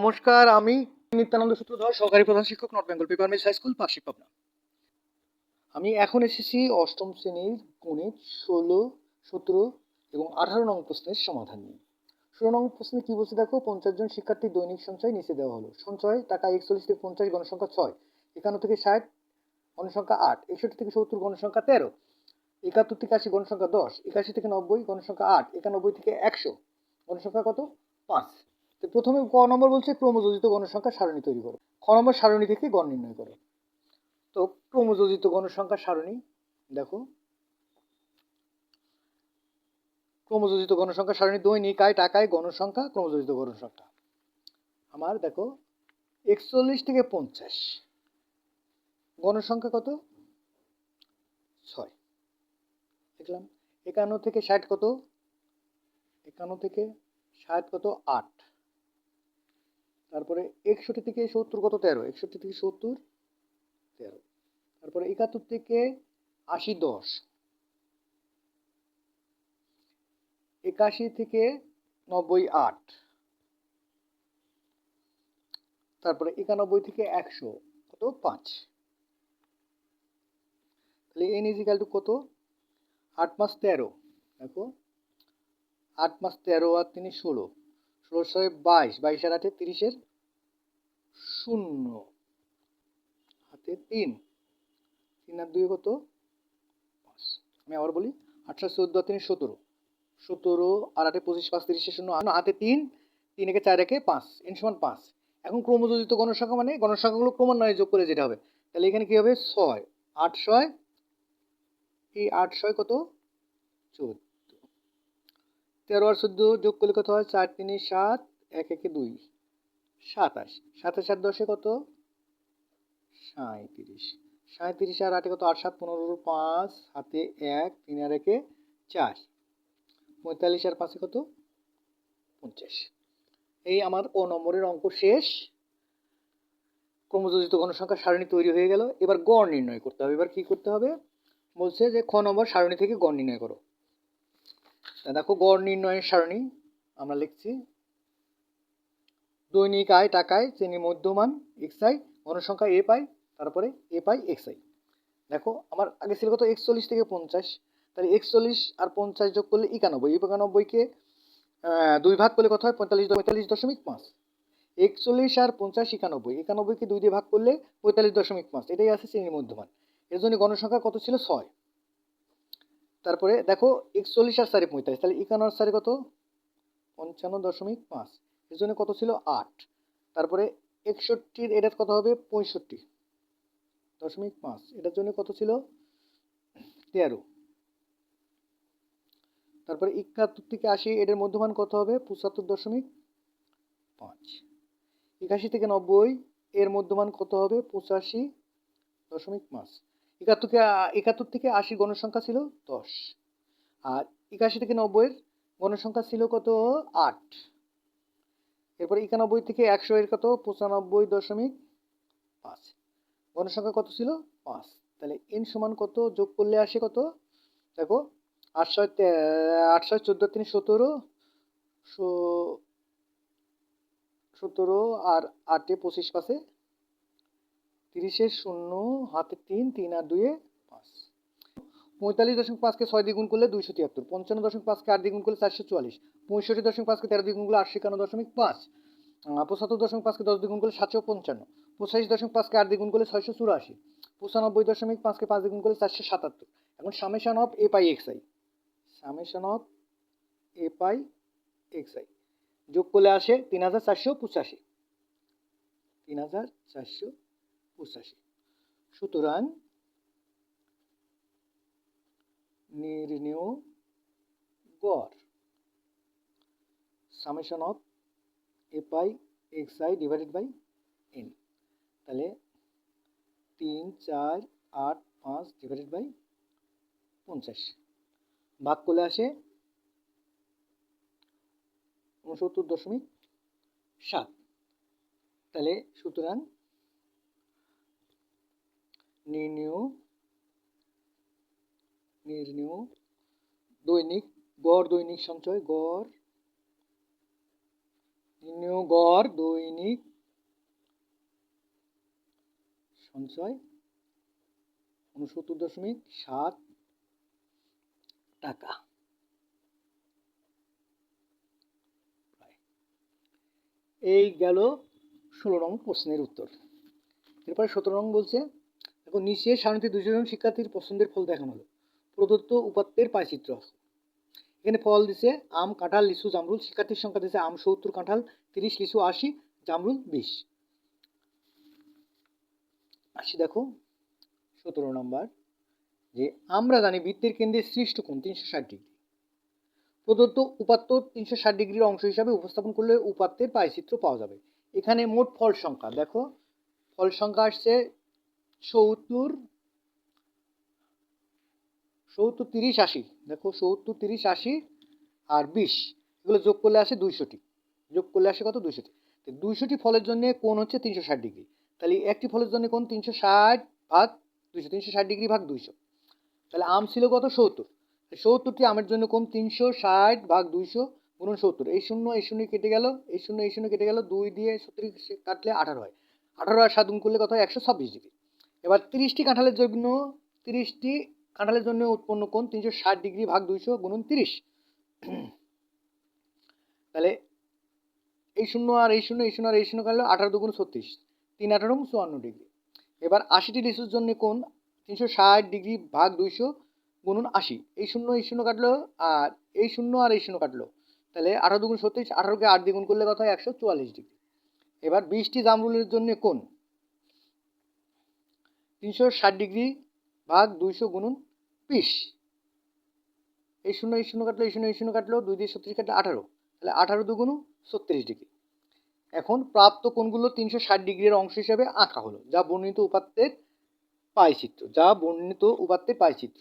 নমস্কার, আমি নিত্যানন্দ সূত্রধর, সহকারী প্রধান শিক্ষক north Bengal paper mill high school Pakshi Pabna. আমি এখন এসেছি অষ্টম শ্রেণির গণিত ষোলো, সতেরো এবং আঠারো নং প্রশ্নের সমাধান নিয়ে। ষোলো নং প্রশ্নে কী বলছে দেখো? পঞ্চাশ জন শিক্ষার্থীর দৈনিক সঞ্চয় নিচে দেওয়া হলো। সঞ্চয়, টাকা একচল্লিশ থেকে পঞ্চাশ, গণসংখ্যা ছয়। একান্ন থেকে ষাট, গণসংখ্যা আট। একষট্টি থেকে সত্তর, গণসংখ্যা তেরো। একাত্তর থেকে আশি, গণসংখ্যা দশ। একাশি থেকে নব্বই, গণসংখ্যা আট। একানব্বই থেকে একশো। গণসংখ্যা কত? পাঁচ। তো প্রথমে ক নম্বর বলছে ক্রমযোজিত গণসংখ্যা সারণী তৈরি করো। খ নম্বর সারণী থেকে গণ নির্ণয় করো। তো ক্রমযোজিত গণসংখ্যা সারণী, দেখো। ক্রমযোজিত গণসংখ্যা সারণী দৈনিক আয়, টাকায় গণসংখ্যা, ক্রমযোজিত গণসংখ্যা। আমার, দেখো, একচল্লিশ থেকে পঞ্চাশ। গণসংখ্যা কত? ছয়। দেখলাম, একান্ন থেকে ষাট কত? একান্ন থেকে ষাট কত? আট। তারপরে একষট্টি থেকে সত্তর, কত তেরো? একষট্টি থেকে সত্তর, তেরো। তারপরে একাত্তর থেকে আশি, দশ। একাশি থেকে নব্বই, আট। তারপরে একানব্বই থেকে একশো, কত? পাঁচ। তাহলে এন ইজিক্যাল টু কত? আট মাস তেরো। দেখো, আট মাস তেরো আর তিনি ষোলো। ষোলো ছয় বাইশ বাইশ আর আটে তিরিশের শূন্য। হাতে তিন। তিন আর দুই কত? আমি আবার বলি আটশো চোদ্দ, তিনি, সতেরো। সতেরো আর আটে পঁচিশ, পাঁচ তিরিশে শূন্য। হাতে তিন তিন একে চার একে পাঁচ, এন সমান পাঁচ। এখন ক্রমযোজিত গণসংখ্যা মানে গণসংখ্যাগুলো ক্রমান্বয়ে যোগ করে যেটা হবে। তাহলে এখানে কি হবে? ছয়। আট ছয়? এই আট ছয় কত? চোদ্দ। তেরো আর চোদ্দ যোগ করলে কত হয়? চার তিনে সাত, এক একে দুই। সাতাশ। সাতাশ আর দশে কত? সাঁত্রিশ সাঁত্রিশ আর আটে কত? আট, সাত, পনেরো, পাঁচ হাতে এক, তিন আর একে চার। পঁয়তাল্লিশ আর পাঁচে কত? পঞ্চাশ। এই আমার ও নম্বরের অঙ্ক শেষ। ক্রমযোজিত গণসংখ্যা সারণী তৈরি হয়ে গেল। এবার গড় নির্ণয় করতে হবে। এবার কি করতে হবে? বলছে যে খ নম্বর সারণী থেকে গড় নির্ণয় করো। দেখো, গড় নির্ণয়ের সারণী আমরা লিখছি। দৈনিক আয় টাকায় শ্রেণির মধ্যমান এক্স আই গণসংখ্যা এ পাই, তারপরে এ পাই এক্স আই দেখো, আমার আগে ছিল কত? একচল্লিশ থেকে পঞ্চাশ। তাহলে একচল্লিশ আর পঞ্চাশ যোগ করলে একানব্বই। একানব্বইকে দুই ভাগ করলে কত হয়? পঁয়তাল্লিশ পঁয়তাল্লিশ দশমিক পাঁচ। একচল্লিশ আর পঞ্চাশ একানব্বই। একানব্বইকে দুই দিয়ে ভাগ করলে পঁয়তাল্লিশ দশমিক পাঁচ। এটাই আছে শ্রেণির মধ্যমান। এর জন্য গণসংখ্যা কত ছিল? ছয়। তারপরে দেখো একচল্লিশ আর সাড়ে পঁয়তাল্লিশ, তাহলে একান্ন আর সাড়ে কত? পঞ্চান্ন দশমিক পাঁচ, এর জন্য কত ছিল? আট। তারপরে একষট্টির এটার কত হবে? পঁয়ষট্টি দশমিক পাঁচ, এটার জন্য কত ছিল? তেরো। তারপরে একাত্তর থেকে আশি, এটার মধ্যমান কত হবে? পঁচাত্তর দশমিক পাঁচ। একাশি থেকে নব্বই, এর মধ্যমান কত হবে? পঁচাশি দশমিক পাঁচ। একাত্তর একাত্তর থেকে আশি গণসংখ্যা ছিল দশ। আর একাশি থেকে নব্বইয়ের গণসংখ্যা ছিল কত? আট। এরপর একানব্বই থেকে একশো এর কত? পঁচানব্বই দশমিক পাঁচ। গণসংখ্যা কত ছিল? পাঁচ। তাহলে এন সমান কত? যোগ করলে আসে কত? দেখো, আটশো আটশো চোদ্দ তিন সতেরো সতেরো আর আটে পঁচিশ পাশে তিরিশের শূন্য, হাতে তিন তিন আর দুয়ে পাঁচ। পঁয়তাল্লিশ দশমিক পাঁচকে ছয় দ্বিগুণ করলে দুইশো তিয়াত্তর। পঞ্চান্ন দশমিক পাঁচকে আট দ্বিগুণ করলে চারশো চুয়াল্লিশ। পঁয়ষট্টি দশমিক পাঁচকে তেরো দ্বিগুণ করলে আটশো একান্ন দশমিক পাঁচ। পঁচাত্তর দশমিক পাঁচকে দশ দ্বিগুণ করলে সাতশো পঞ্চান্ন। পঁচাশি দশমিক পাঁচকে আট দ্বিগুণ করলে ছয়শো চুরাশি। পঁচানব্বই দশমিক পাঁচকে পাঁচ দ্বিগুণ করলে চারশো সাতাত্তর। এখন summation of A pi X I. Summation of A pi X I. যোগ করলে আসে তিন হাজার চারশো পঁচাশি। তিন হাজার চারশো পঁচাশি সুতরাং নির্ণেয় গড়। Summation of A pi X I divided by N তাহলে তিন, চার, আট, পাঁচ ডিভাইডেড বাই পঞ্চাশ। ভাগ করলে আসে উনসত্তর দশমিক সাত। তাহলে সুতরাং নির্ণেয় নির্ণেয় দৈনিক গড় দৈনিক সঞ্চয়, গড়, নির্ণয় গড় দৈনিক সঞ্চয় উনসত্তর দশমিক সাত টাকা। এই গেল ষোলো নং প্রশ্নের উত্তর। এরপরে সতেরো নং বলছে দেখো নিচে সারণীতে দুজন শিক্ষার্থীর পছন্দের ফল দেখানো হলো। প্রদত্ত উপাত্তের পাইচিত্র এখানে ফল দিছে আম, কাঁঠাল, লিচু, জামরুল। শিক্ষার্থীর সংখ্যা দিছে আম সত্তর, কাঁঠাল তিরিশ, লিচু আশি, জামরুল বিশ। আশি দেখো, সতেরো নম্বর, যে আমরা জানি বৃত্তের কেন্দ্রে সৃষ্ট কোণ তিনশো ষাট ডিগ্রি। প্রদত্ত উপাত্ত তিনশো ষাট ডিগ্রির অংশ হিসাবে উপস্থাপন করলে উপাত্তের পাইচিত্র পাওয়া যাবে। এখানে মোট ফল সংখ্যা, দেখো, ফল সংখ্যা আসছে সত্তর সত্তর তিরিশ আশি। দেখো সত্তর তিরিশ আশি আর বিশ। এগুলো যোগ করলে আসে দুইশোটি। যোগ করলে আসে কত? দুইশোটি। দুইশোটি ফলের জন্য কোণ হচ্ছে তিনশো ষাট ডিগ্রি। তাহলে একটি ফলের জন্য কোণ তিনশো ষাট ভাগ দুইশো, তিনশো ষাট ডিগ্রি ভাগ দুইশো। তাহলে আম ছিল কত? সত্তর সত্তরটি আমের জন্য কোণ তিনশো ষাট ভাগ দুইশো গুণন সত্তর এই শূন্য এই শূন্য কেটে গেল, এই শূন্য এই শূন্য কেটে গেল, দুই দিয়ে সত্তর কাটলে আঠারো হয়। আঠারো আর সাত গুণ করলে কত হয়? একশো ছাব্বিশ ডিগ্রি। এবার তিরিশটি কাঁঠালের জন্য, তিরিশটি কাঁঠালের জন্য উৎপন্ন কোণ তিনশো ষাট ডিগ্রি ভাগ দুইশো গুণন তিরিশ। তাহলে এই শূন্য আর এই শূন্য এই শূন্য আর এই শূন্য কাটলে আঠারো দুগুণ ছত্রিশ। তিন আঠারো চুয়ান্ন ডিগ্রি। এবার আশিটি লিচুর জন্য কোণ তিনশো ষাট ডিগ্রি ভাগ দুইশো গুণন আশি। এই শূন্য এই শূন্য কাটলো আর এই শূন্য আর এই শূন্য কাটলো। তাহলে আঠারো দুগুণ ছত্রিশ, আঠারোকে আট দ্বিগুণ করলে কথা হয়? একশো চুয়াল্লিশ ডিগ্রি। এবার বিশটি জামরুলের জন্য কোণ তিনশো ষাট ডিগ্রি ভাগ দুইশো গুণুন বিশ। এই শূন্য এই শূন্য কাটলো, এই শূন্য এই শূন্য কাটলো, দুই দিয়ে ছত্রিশ কাটলে আঠারো। তাহলে আঠারো দুগুণ ছত্রিশ ডিগ্রি। এখন প্রাপ্ত কোণগুলো তিনশো ষাট ডিগ্রির অংশ হিসাবে আঁকা হলো, যা বর্ণিত উপাত্তের পায়চিত্র যা বর্ণিত উপাত্তের পাইচিত্র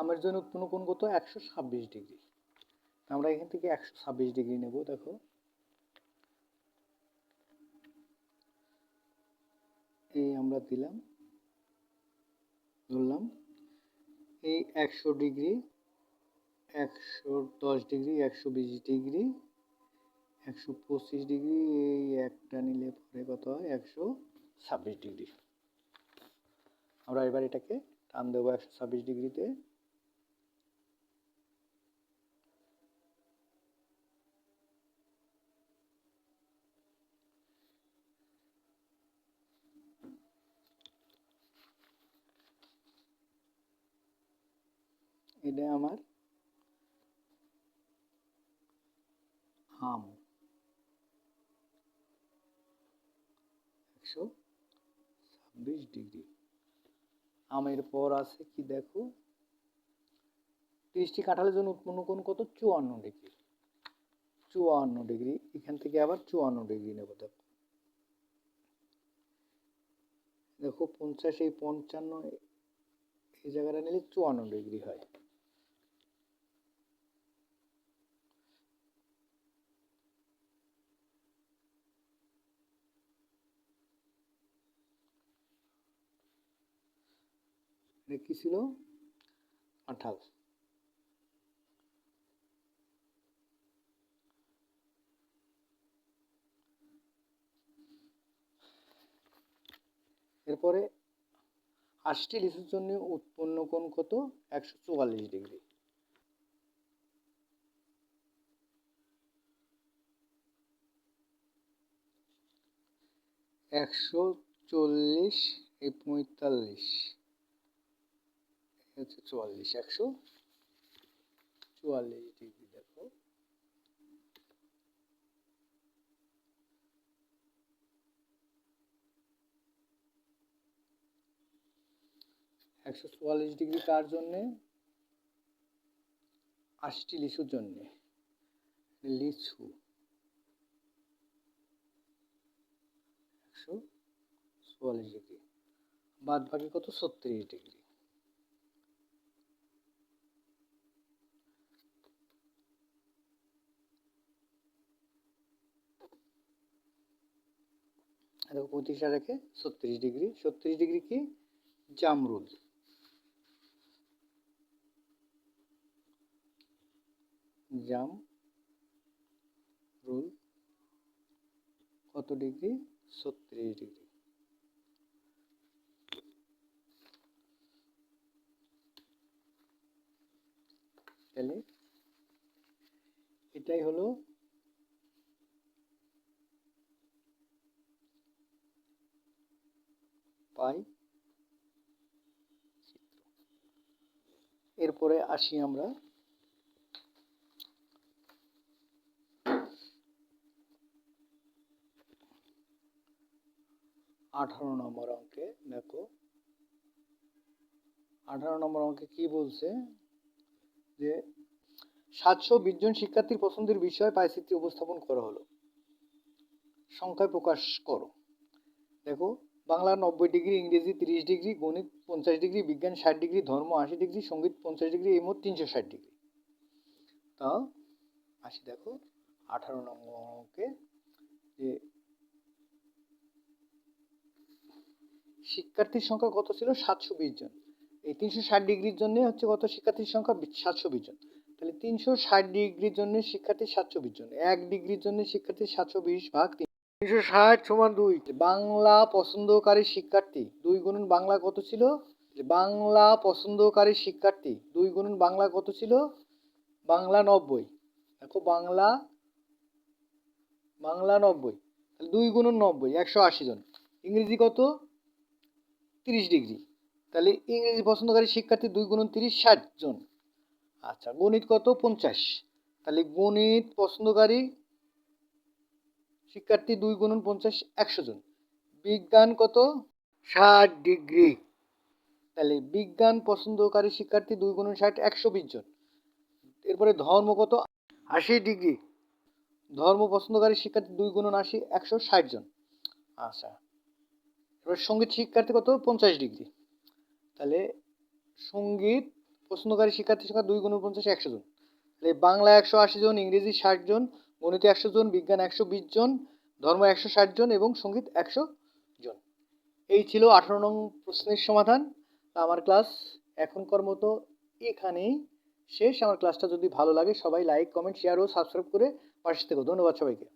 আমের জন্য উৎপন্ন কোণ কত একশো ছাব্বিশ ডিগ্রি। আমরা এখান থেকে একশো ছাব্বিশ ডিগ্রি নেব, দেখো। এই আমরা দিলাম, ধরলাম। এই একশো ডিগ্রি, একশো দশ ডিগ্রি, একশো বিশ ডিগ্রি, একশো পঁচিশ ডিগ্রি, এই একটা নিলে পরে কত হয়? একশো ছাব্বিশ ডিগ্রি। আমরা এবার এটাকে টান দেবো একশো ছাব্বিশ ডিগ্রিতে এটা আমার আম একশো ছাব্বিশ ডিগ্রি। আমের পর আছে কি দেখো? তিরিশটি কাঁঠালের জন্য উৎপন্ন কোণ কত? চুয়ান্ন ডিগ্রি। চুয়ান্ন ডিগ্রি। এখান থেকে আবার চুয়ান্ন ডিগ্রি নেব, দেখো। দেখো, পঞ্চাশ এই পঞ্চান্ন এই জায়গাটা নিলে চুয়ান্ন ডিগ্রি হয়। এটা কি ছিল? কাঁঠাল এরপরে আশটি লিচুর জন্য উৎপন্ন কোণ কত? একশো চুয়াল্লিশ ডিগ্রি। একশো চল্লিশ এই পঁয়তাল্লিশ। হচ্ছে চুয়াল্লিশ, একশো। চুয়াল্লিশ ডিগ্রি দেখো। একশো চুয়াল্লিশ ডিগ্রি কার জন্যে, আশিটি লিচুর জন্যে, লিচু। একশো চুয়াল্লিশ ডিগ্রি। বাদ বাকি কত? ছত্রিশ ডিগ্রি। দেখো পঁচিশটা রেখে? ছত্রিশ ডিগ্রি। ছত্রিশ ডিগ্রি কি? জামরুল। জাম রুল কত ডিগ্রি? ছত্রিশ ডিগ্রি। তাহলে এটাই হলো পাই। এরপরে আসি আমরা। আঠারো নম্বর অঙ্কে, দেখো। আঠারো নম্বর অঙ্কে কি বলছে? যে সাতশো বিশ জন শিক্ষার্থীর পছন্দের বিষয় পাইচিত্রে উপস্থাপন করা হলো। সংখ্যায় প্রকাশ করো। দেখো বাংলা নব্বই ডিগ্রি, ইংরেজি তিরিশ ডিগ্রি, গণিত পঞ্চাশ ডিগ্রি, বিজ্ঞান ষাট ডিগ্রি, ধর্ম আশি ডিগ্রি, সংগীত পঞ্চাশ ডিগ্রি এই মোট তিনশো ষাট ডিগ্রি। তা আসি দেখো, আঠারো নম্বর অঙ্কে যে শিক্ষার্থীর সংখ্যা কত ছিল? সাতশো বিশ জন। এই তিনশো ষাট ডিগ্রির জন্য হচ্ছে কত শিক্ষার্থীর সংখ্যা? সাতশো বিশ জন। তাহলে তিনশো ষাট ডিগ্রির জন্য শিক্ষার্থী সাতশো বিশ জন। এক ডিগ্রির জন্য শিক্ষার্থী সাতশো বিশ ভাগ তিনশো ষাট সমান দুই। বাংলা পছন্দকারী শিক্ষার্থী, দুই গুণন বাংলা কত ছিল? বাংলা পছন্দকারী শিক্ষার্থী, দুই গুণন বাংলা কত ছিল? বাংলা নব্বই। দেখো বাংলা বাংলা নব্বই। তাহলে দুই গুণন নব্বই, একশো আশি জন। ইংরেজি কত? তিরিশ ডিগ্রি। তাহলে ইংরেজি পছন্দকারী শিক্ষার্থী দুই গুণন তিরিশ, ষাট জন। আচ্ছা গণিত কত? পঞ্চাশ। তাহলে গণিত পছন্দকারী শিক্ষার্থী দুই গুণন পঞ্চাশ, একশো জন। বিজ্ঞান কত? ষাট ডিগ্রি। তাহলে বিজ্ঞান পছন্দকারী শিক্ষার্থী দুই গুণন ষাট, একশো বিশ জন। এরপরে ধর্ম কত? আশি ডিগ্রি। ধর্ম পছন্দকারী শিক্ষার্থী দুই গুণন আশি, একশো ষাট জন। আচ্ছা। এবার সংগীত শিক্ষার্থী কত? পঞ্চাশ ডিগ্রি। তাহলে সংগীত পছন্দকারী শিক্ষার্থী সংখ্যা দুই গুণ পঞ্চাশ, একশো জন। তাহলে বাংলা একশো আশি জন, ইংরেজি ষাট জন গণিত একশো জন, বিজ্ঞান একশো বিশ জন, ধর্ম একশো ষাট জন এবং সংগীত একশো জন। এই ছিল আঠারো নং প্রশ্নের সমাধান। তা আমার ক্লাস এখনকার মতো এখানেই শেষ। আমার ক্লাসটা যদি ভালো লাগে সবাই লাইক কমেন্ট শেয়ার ও সাবস্ক্রাইব করে পাশে থেকো। ধন্যবাদ সবাইকে।